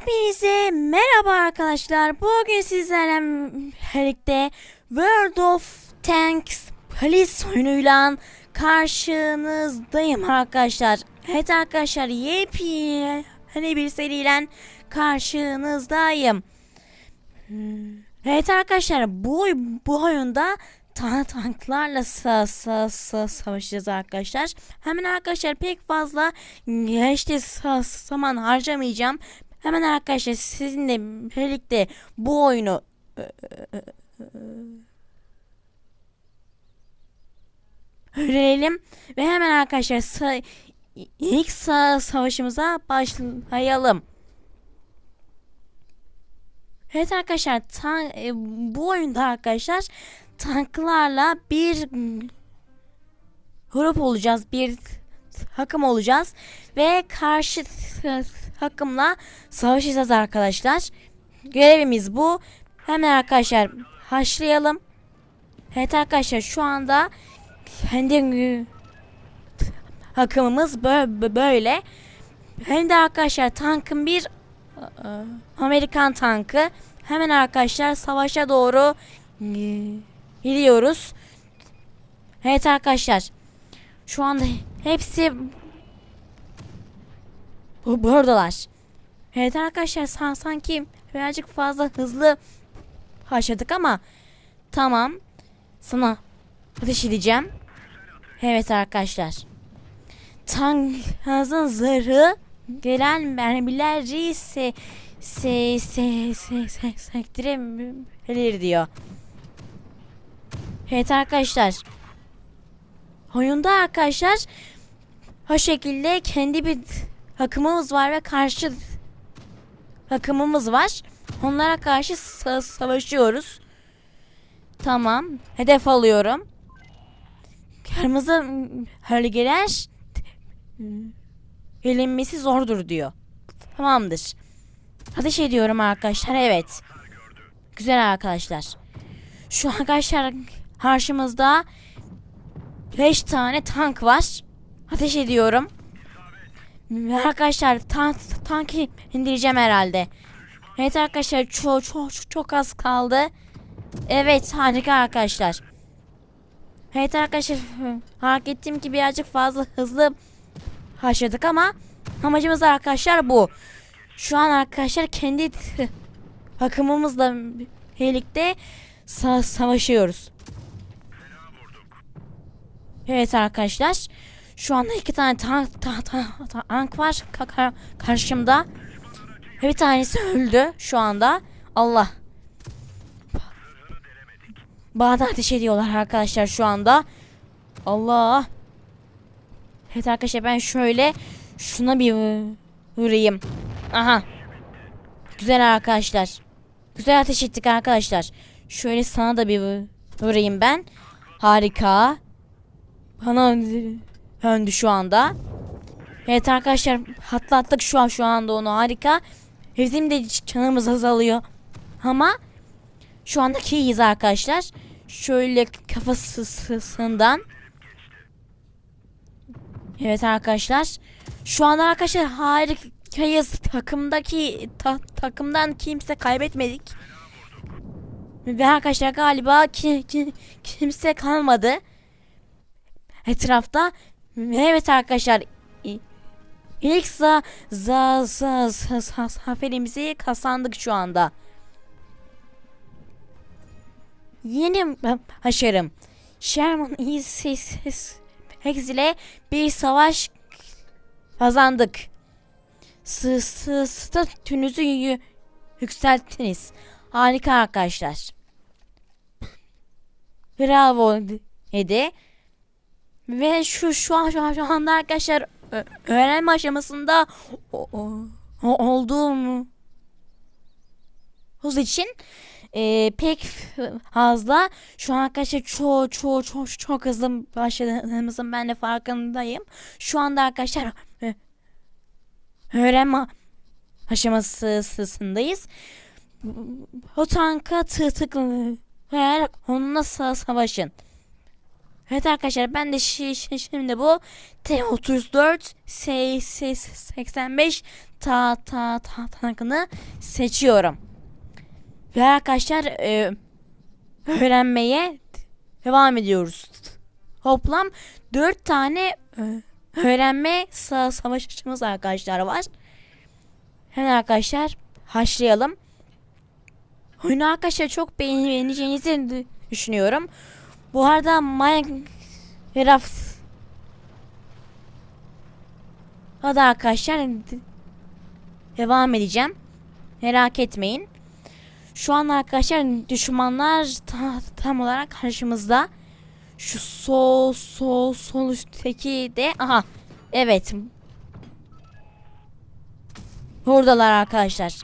Hepinize merhaba arkadaşlar. Bugün sizlerle birlikte World of Tanks Police oyunuyla karşınızdayım arkadaşlar. Evet arkadaşlar yepyeni bir seriyle karşınızdayım. Evet arkadaşlar bu bu oyunda tan tanklarla sa sa sa savaşacağız arkadaşlar. Hemen arkadaşlar pek fazla sa- zaman harcamayacağım. Hemen arkadaşlar sizinle birlikte bu oyunu öğrenelim ve hemen arkadaşlar sa- ilk sa savaşımıza başlayalım. Evet arkadaşlar e, bu oyunda arkadaşlar tanklarla bir grup olacağız. Bir takım olacağız ve karşı takımla savaşacağız arkadaşlar. Görevimiz bu. Hemen arkadaşlar başlayalım. Evet arkadaşlar şu anda kendi takımımız bö- böyle. Hem de arkadaşlar tankın bir ıı, Amerikan tankı. Hemen arkadaşlar savaşa doğru ıı, gidiyoruz. Evet arkadaşlar. Şu anda hepsi buradalar. Evet arkadaşlar san sanki birazcık fazla hızlı başladık ama tamam. Sana ateş edeceğim. Evet arkadaşlar. Tankınızın zırhı gelen mermileri se se se se se sektirebilir diyor. Evet arkadaşlar. Oyunda arkadaşlar o şekilde kendi bir takımımız var ve karşı takımımız var. Onlara karşı sa- savaşıyoruz. Tamam. Hedef alıyorum. Kırmızı hölgeler elinmesi zordur diyor. Tamamdır. Ateş ediyorum arkadaşlar. Evet. Güzel arkadaşlar. Şu arkadaşlar karşımızda 5 tane tank var. Ateş ediyorum. Arkadaşlar tank tankı indireceğim herhalde. Evet arkadaşlar çok çok çok az kaldı. Evet harika arkadaşlar. Evet arkadaşlar fark ettim ki birazcık fazla hızlı haşladık ama amacımız arkadaşlar bu. Şu an arkadaşlar kendi takımımızla birlikte sa- savaşıyoruz. Evet arkadaşlar. Şu anda iki tane tank, ta- ta- ta- tank var ka- ka- karşımda. Bir tanesi öldü şu anda. Allah. Bana ateş ediyorlar arkadaşlar şu anda. Allah. Evet arkadaşlar ben şöyle şuna bir vurayım. Aha. Güzel arkadaşlar. Güzel ateş ettik arkadaşlar. Şöyle sana da bir vurayım ben. Harika. Bana öndü, şu anda. Evet arkadaşlar atlattık şu an şu anda onu harika. Bizim de canımız azalıyor. Ama şu andaki iyiyiz arkadaşlar. Şöyle kafasından. Evet arkadaşlar. Şu anda arkadaşlar harikayız. Takımdaki ta- takımdan kimse kaybetmedik. Ve arkadaşlar galiba ki, ki- kimse kalmadı. Etrafta. Evet arkadaşlar. İlk za za za za za zaferimizi kazandık şu anda. Yeni haşarım. Sherman İsis ile bir savaş kazandık. Sı sı statünüzü yü- yükselttiniz. Harika arkadaşlar. Bravo dedi. Ve şu şu an şu, an, şu anda arkadaşlar öğrenme aşamasında o, o, o- olduğumuz için e, pek fazla şu an arkadaşlar çok çok çok çok hızlı başladığımızın ben de farkındayım. Şu anda arkadaşlar e, öğrenme aşamasındayız. O tanka tı tıklayarak onunla sa- savaşın. Evet arkadaşlar ben de şi- şi- şimdi bu T34 S- S- 85 ta ta ta tankını seçiyorum. Ve arkadaşlar e, öğrenmeye devam ediyoruz. Toplam 4 tane e, öğrenme sa- savaşçımız arkadaşlar var. Hemen arkadaşlar haşlayalım. Oyunu arkadaşlar çok beğen- beğeneceğinizi düşünüyorum. Bu arada Minecraft Hadi arkadaşlar devam edeceğim. Merak etmeyin. Şu an arkadaşlar düşmanlar ta- tam olarak karşımızda. Şu sol sol sol üstteki de aha evet. Buradalar arkadaşlar.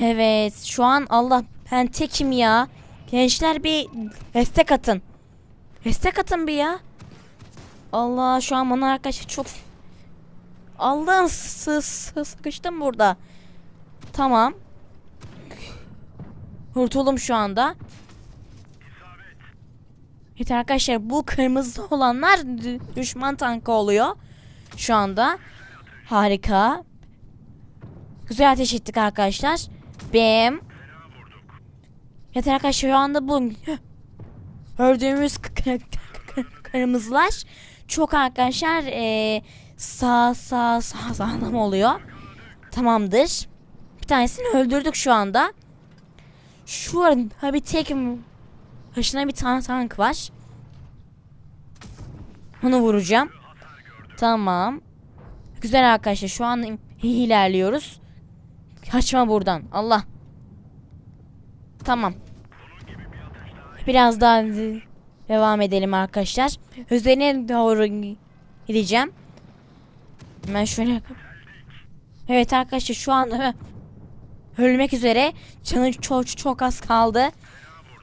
Evet şu an Allah ben tekim ya. Gençler bir destek atın. Destek atın bir ya. Allah şu an bana arkadaşlar çok Allah'ım sı sı sıkıştım burada. Tamam. Kurtuldum şu anda. Evet arkadaşlar bu kırmızı olanlar dü- düşman tankı oluyor. Şu anda. Harika. Güzel ateş ettik arkadaşlar. Bam. Evet arkadaşlar şu anda bu gördüğümüz kırmızılar çok arkadaşlar eee sağ sağ sağ sağlam oluyor. Tamamdır. Bir tanesini öldürdük şu anda. Şu an bir tek başına bir tane tank var. Onu vuracağım. Tamam. Güzel arkadaşlar şu an ilerliyoruz. Kaçma buradan. Allah. Tamam. Biraz daha devam edelim arkadaşlar. Üzerine doğru gideceğim. Hemen şöyle. Evet arkadaşlar şu an ölmek üzere. Canı çok çok az kaldı.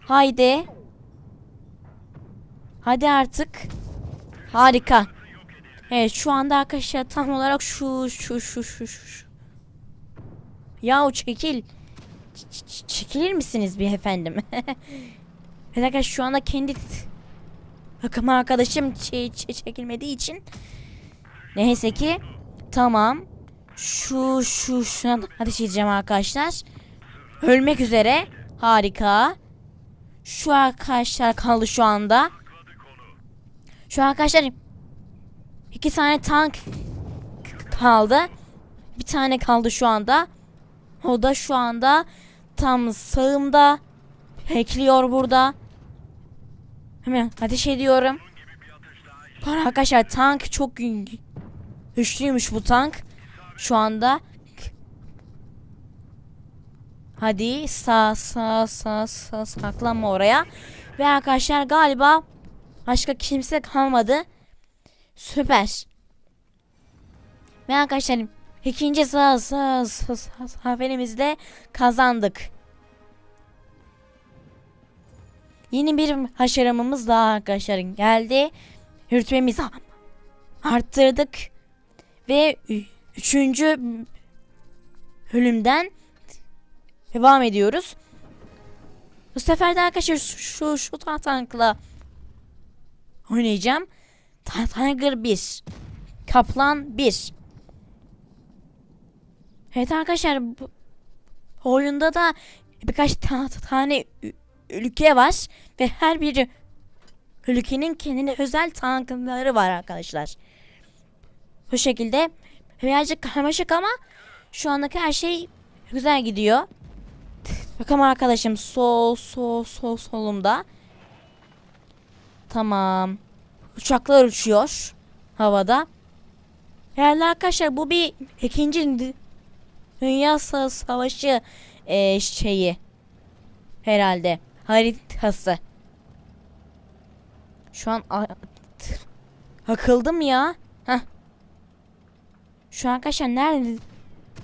Haydi. Hadi artık. Harika. Evet şu anda arkadaşlar tam olarak şu şu şu şu şu. Yahu çekil. Ç- Çekilir misiniz bir efendim? evet arkadaşlar şu anda kendi takım arkadaşım ç- ç- çekilmediği için neyse ki tamam. Şu şu şuna ateş edeceğim arkadaşlar. Ölmek üzere. Harika. Şu arkadaşlar kaldı şu anda. Şu arkadaşlar iki tane tank kaldı. Bir tane kaldı şu anda. O da şu anda tam sağımda bekliyor burada. Hemen ateş ediyorum. Arada Arkadaşlar tank çok güçlüymüş bu tank. Şu anda. Hadi sağ sağ sağ sağ saklanma oraya. Ve arkadaşlar galiba başka kimse kalmadı. Süper. Ve arkadaşlar ikinci sağ sağ sağ sağ zaferimizde kazandık. Yeni bir başarımımız daha arkadaşlar geldi. Rütbemizi arttırdık. Ve üçüncü bölümden devam ediyoruz. Bu sefer de arkadaşlar şu şu, şu ta- tankla oynayacağım. Tiger 1. Kaplan 1. Evet arkadaşlar bu oyunda da birkaç ta- tane ülke var ve her bir ülkenin kendine özel tankları var arkadaşlar. Bu şekilde birazcık karmaşık ama şu andaki her şey güzel gidiyor. Bakalım arkadaşım sol sol sol solumda. Tamam. Uçaklar uçuyor havada. Herhalde arkadaşlar bu bir ikinci Dü- Dünya Sa- Savaşı eee, şeyi herhalde haritası. Şu an akıldım ya. Heh. Şu an arkadaşlar nerede?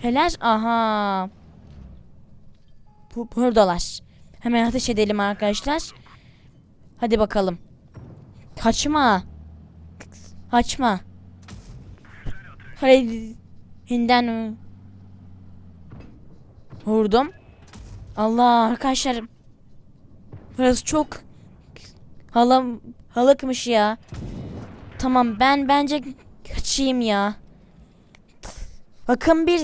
Neler? Aha. Bu buradalar. Hemen ateş edelim arkadaşlar. Hadi bakalım. Kaçma. Kaçma. Kaledinden vurdum. Allah arkadaşlar. Burası çok halam Halıkmış ya. Tamam ben bence kaçayım ya. Bakın bir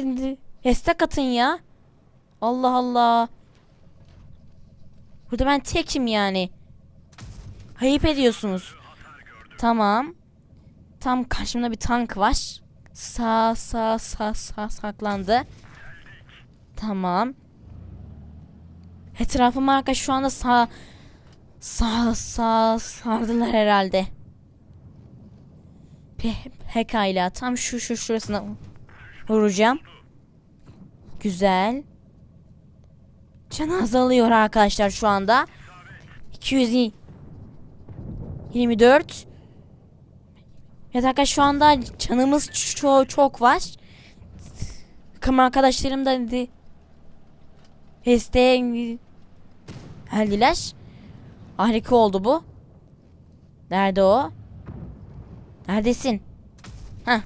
destek atın ya. Allah Allah. Burada ben tekim yani. Ayıp ediyorsunuz. Tamam. Tam karşımda bir tank var. Sağ sağ sağ sağ saklandı. Tamam. Etrafım arka şu anda sağ sağ sağ sardılar herhalde. Pe pekala tam şu şu şurasına vuracağım. Güzel. Can azalıyor arkadaşlar şu anda. 224 Evet arkadaşlar şu anda canımız çok çok var. Bakın arkadaşlarım da dedi. Desteğe geldiler. Harika oldu bu. Nerede o? Neredesin? Heh.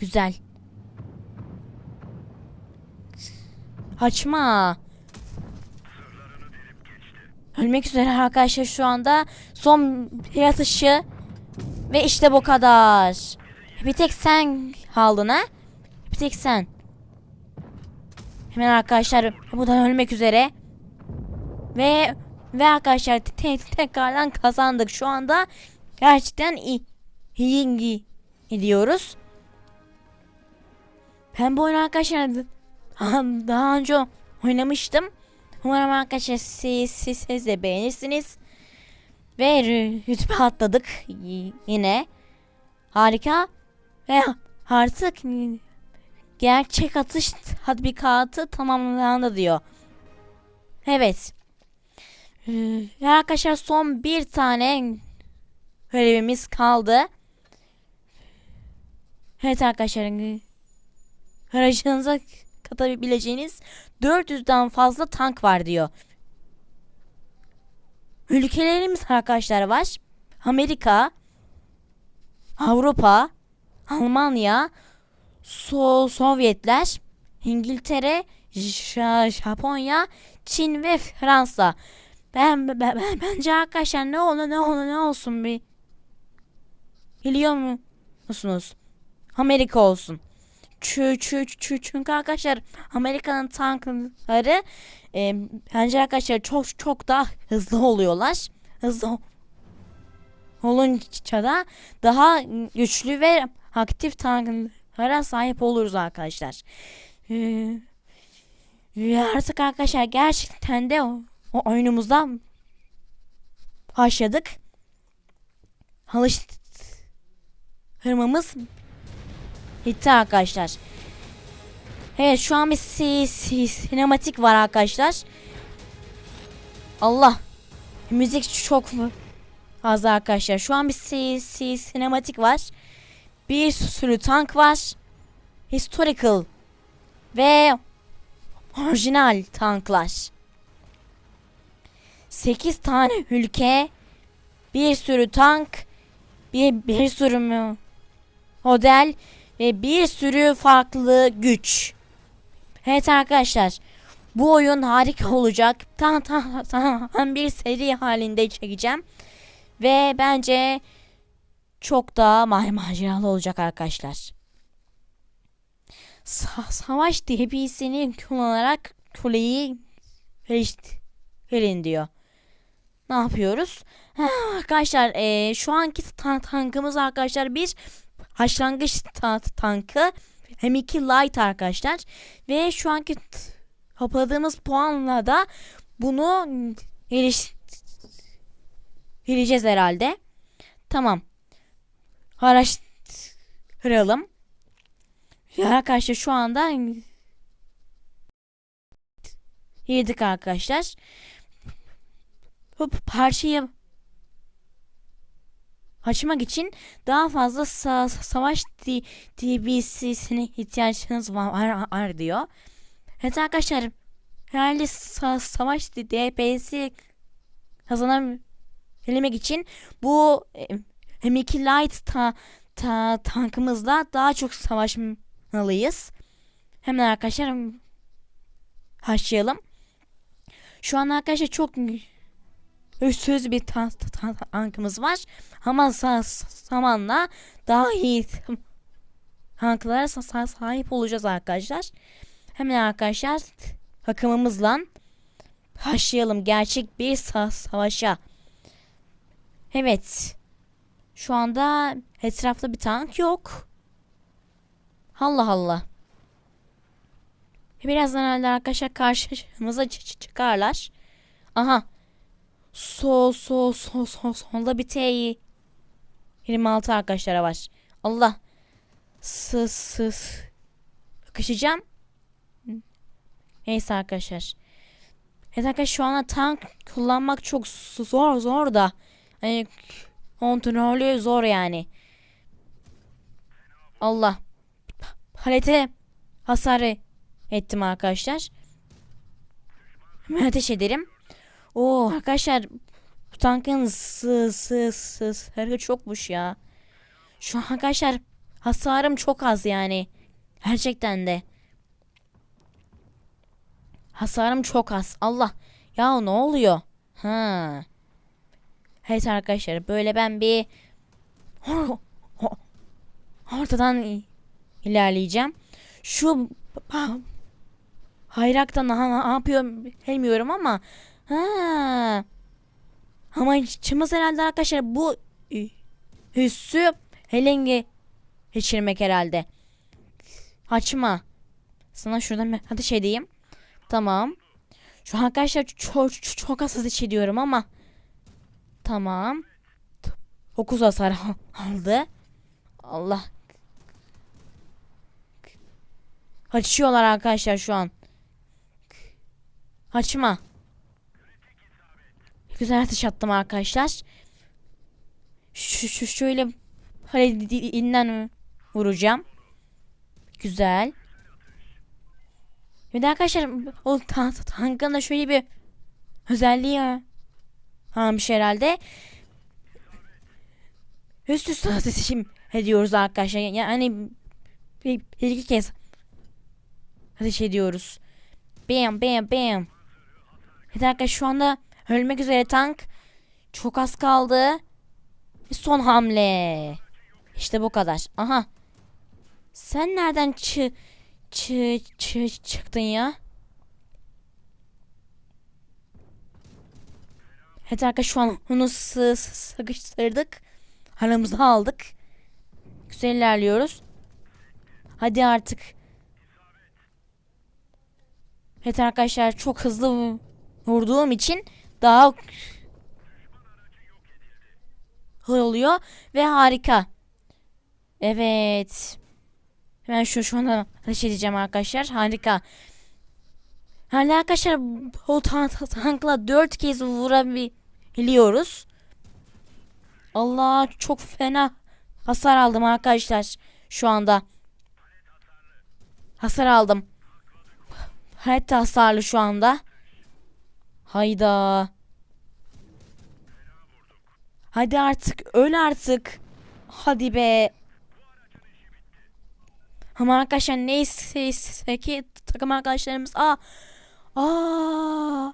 Güzel. Açma. Ölmek üzere arkadaşlar şu anda. Son bir atışı. Ve işte bu kadar. Bir tek sen kaldın ha? Bir tek sen. Hemen arkadaşlar bu da ölmek üzere. Ve ve arkadaşlar te tekrardan kazandık. Şu anda gerçekten iyi gidiyoruz. Ben bu oyunu arkadaşlar daha önce oynamıştım. Umarım arkadaşlar siz, siz, siz de beğenirsiniz. Ve rütbe atladık yine. Harika. Ve artık gerçek atış tatbikatı tamamlandı diyor. Evet. Ve arkadaşlar son bir tane görevimiz kaldı. Evet arkadaşlar. Aracınıza katabileceğiniz 400'den fazla tank var diyor. Ülkelerimiz arkadaşlar var. Amerika, Avrupa, Almanya, so Sovyetler, İngiltere, J Japonya, Çin ve Fransa. Ben, ben, ben bence arkadaşlar ne olur ne olur ne olsun bir biliyor musunuz? Amerika olsun. Çü, çü, çü, çünkü arkadaşlar Amerika'nın tankları e, bence arkadaşlar çok çok daha hızlı oluyorlar. Hızlı olunca da daha güçlü ve aktif tanklara sahip oluruz arkadaşlar. Ee, ve artık arkadaşlar gerçekten de o, o oyunumuzda başladık. Alıştırmamız bitti arkadaşlar. Evet şu an bir si si sinematik var arkadaşlar. Allah. Müzik çok fazla arkadaşlar. Şu an bir si si sinematik var. Bir sürü tank var. Historical ve orijinal tanklar. 8 tane ülke, bir sürü tank, bir, bir sürü model ve bir sürü farklı güç. Evet arkadaşlar. Bu oyun harika olacak. Tam tam tam bir seri halinde çekeceğim. Ve bence çok daha maceralı olacak arkadaşlar. Sa savaş DP'sini kullanarak kuleyi verin diyor. Ne yapıyoruz? Ha, arkadaşlar e, şu anki tan tankımız arkadaşlar bir başlangıç ta tankı M2 Light arkadaşlar. Ve şu anki topladığımız puanla da bunu geliş geleceğiz herhalde. Tamam. Araştıralım. Ya arkadaşlar şu anda yedik arkadaşlar. Bu parçayı açmak için daha fazla sa savaş DBC'sine ihtiyacınız var, var, diyor. Evet arkadaşlar herhalde sa savaş DBC kazanabilmek için bu M2 Light ta ta tankımızla daha çok savaşmalıyız. Hemen arkadaşlar başlayalım. Şu an arkadaşlar çok üstsüz bir ta- ta- ta- tankımız var. Ama zamanla daha iyi tanklara sa- sa- sahip olacağız arkadaşlar. Hemen arkadaşlar takımımızla başlayalım gerçek bir sa- savaşa. Evet. Şu anda etrafta bir tank yok. Allah Allah. Birazdan herhalde arkadaşlar karşımıza çı- çı- çıkarlar. Aha. Sol sol sol sol solda bir T 26 arkadaşlara var. Allah. Sız sız. Bakışacağım. Neyse arkadaşlar. Evet arkadaşlar şu anda tank kullanmak çok zor zor da. Hani kontrolü zor yani. Allah. Palete hasarı ettim arkadaşlar. Hemen ateş ederim. Oo arkadaşlar bu tankın sı sı sı sarı çokmuş ya. Şu an arkadaşlar hasarım çok az yani. Gerçekten de. Hasarım çok az. Allah. Ya ne oluyor? Ha. Evet arkadaşlar böyle ben bir ortadan ilerleyeceğim. Şu hayraktan ne yapıyor bilmiyorum ama ha. Ama çımız herhalde arkadaşlar bu üssü helenge geçirmek herhalde. Açma. Sana şuradan bir ateş edeyim. Tamam. Şu arkadaşlar çok çok, çok az ediyorum ama Tamam. 9 hasar aldı. Allah. Açıyorlar arkadaşlar şu an. Açma. Güzel atış attım arkadaşlar. Şu, şu şöyle inden vuracağım. Güzel. Bir arkadaşlar o tankın da şöyle bir özelliği almış herhalde. Üst üste ateşim ediyoruz arkadaşlar. Yani bir, bir iki kez ateş ediyoruz. Bam bam bam. Evet arkadaşlar şu anda ölmek üzere tank. Çok az kaldı. Son hamle. İşte bu kadar. Aha. Sen nereden çı çı çı çıktın ya? Evet arkadaşlar şu an onu sı sıkıştırdık. Aramıza aldık. Güzel ilerliyoruz. Hadi artık. Evet arkadaşlar çok hızlı vurduğum için daha oluyor ve harika. Evet. Hemen şu şu anda ateş edeceğim arkadaşlar. Harika. Yani arkadaşlar o tankla dört kez vurabiliyoruz. Allah çok fena hasar aldım arkadaşlar şu anda. Hasar aldım. Hayatta hasarlı şu anda. Hayda. Hadi artık öl artık. Hadi be. Ama arkadaşlar neyse ki takım arkadaşlarımız aa aa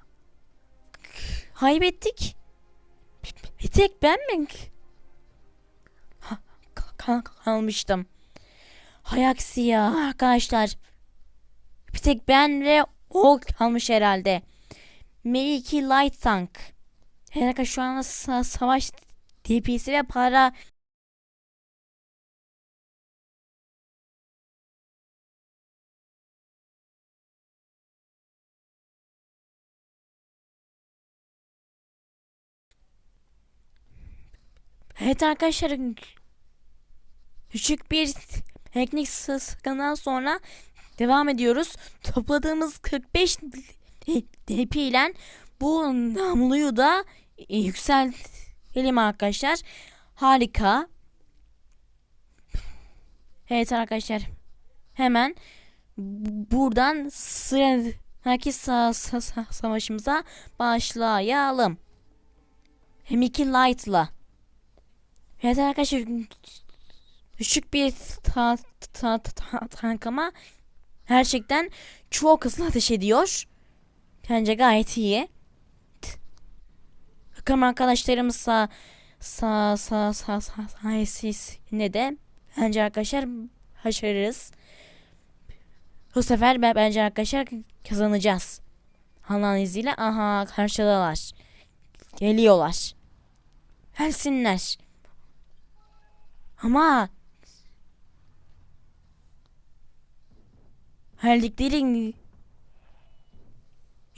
kaybettik. Bir tek ben mi ha, kalmıştım. Hay aksi ya arkadaşlar. Bir tek ben ve o kalmış herhalde. M2 Light Tank. Herhalde şu anda sa savaş DP'si ve para Evet arkadaşlar küçük bir teknik sıkıntıdan sonra devam ediyoruz. Topladığımız 45 DP ile bu namluyu da yükseltelim arkadaşlar. Harika. Evet arkadaşlar. Hemen buradan sıradaki sa sa sa savaşımıza başlayalım. Hem iki light'la. Evet arkadaşlar küçük bir ta, ta, ta, tank ama gerçekten çok hızlı ateş ediyor. Bence gayet iyi. Takım arkadaşlarımız sa sa sa sa sa sayesinde de bence arkadaşlar başarırız. Bu sefer ben- bence arkadaşlar kazanacağız. Allah'ın izniyle aha karşıdalar. Geliyorlar. Gelsinler. Ama geldikleri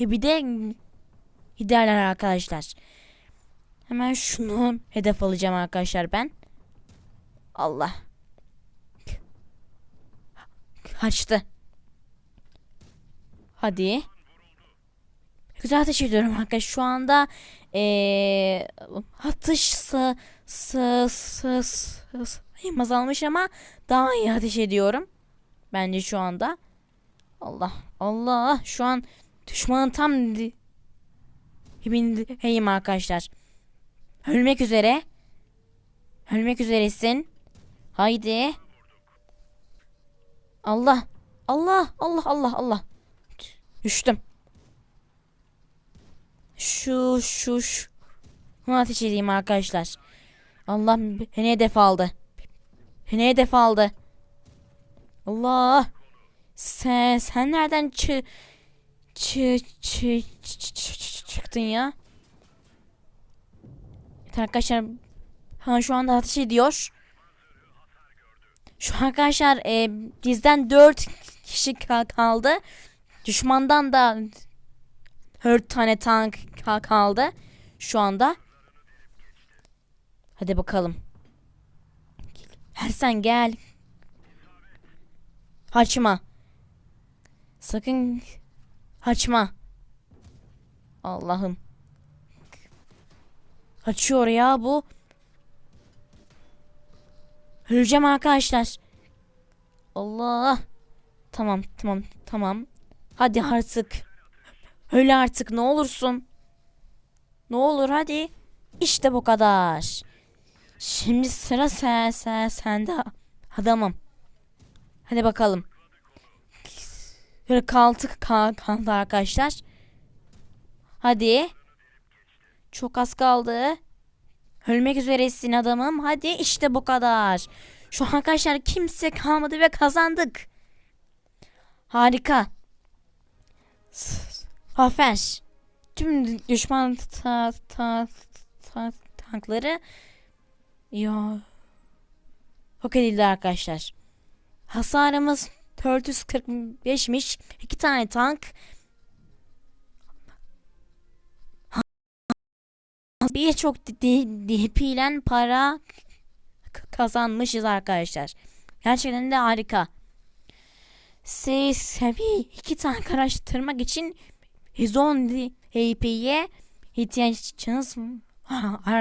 e bir de giderler arkadaşlar. Hemen şunu hedef alacağım arkadaşlar ben. Allah. Kaçtı. Hadi. Güzel ateş ediyorum arkadaşlar. Şu anda eee atış sı sı sı sı sayım azalmış ama daha iyi ateş ediyorum. Bence şu anda. Allah Allah şu an düşmanın tam di- dibindeyim arkadaşlar. Ölmek üzere. Ölmek üzeresin. Haydi. Allah. Allah Allah Allah Allah. Düştüm. Şu şu şu. Bunu ateş edeyim arkadaşlar. Allah beni hedef aldı. Beni hedef aldı. Allah. Sen sen nereden çı çı çı çı- çı- çı- çıktın ya? Evet arkadaşlar ha, şu anda ateş ediyor. Şu arkadaşlar e, bizden 4 kişi ka- kaldı. Düşmandan da 4 tane tank ka- kaldı. Şu anda. Hadi bakalım. Ersen gel. Açma. Sakın açma. Allah'ım. Kaçıyor ya bu. Öleceğim arkadaşlar. Allah. Tamam tamam tamam. Hadi artık. Öyle artık ne olursun. Ne olur hadi. İşte bu kadar. Şimdi sıra sen, sen sende adamım. Hadi bakalım. 46 ka- kaldı arkadaşlar. Hadi. Çok az kaldı. Ölmek üzeresin adamım. Hadi işte bu kadar. Şu an arkadaşlar kimse kalmadı ve kazandık. Harika. Afer. Tüm düşman ta, ta, ta, tankları ya yok edildi arkadaşlar. Hasarımız 445'miş. İki tane tank. Birçok DP ile para kazanmışız arkadaşlar. Gerçekten de harika. Siz seviye iki tank araştırmak için 110 DP'ye ihtiyacınız var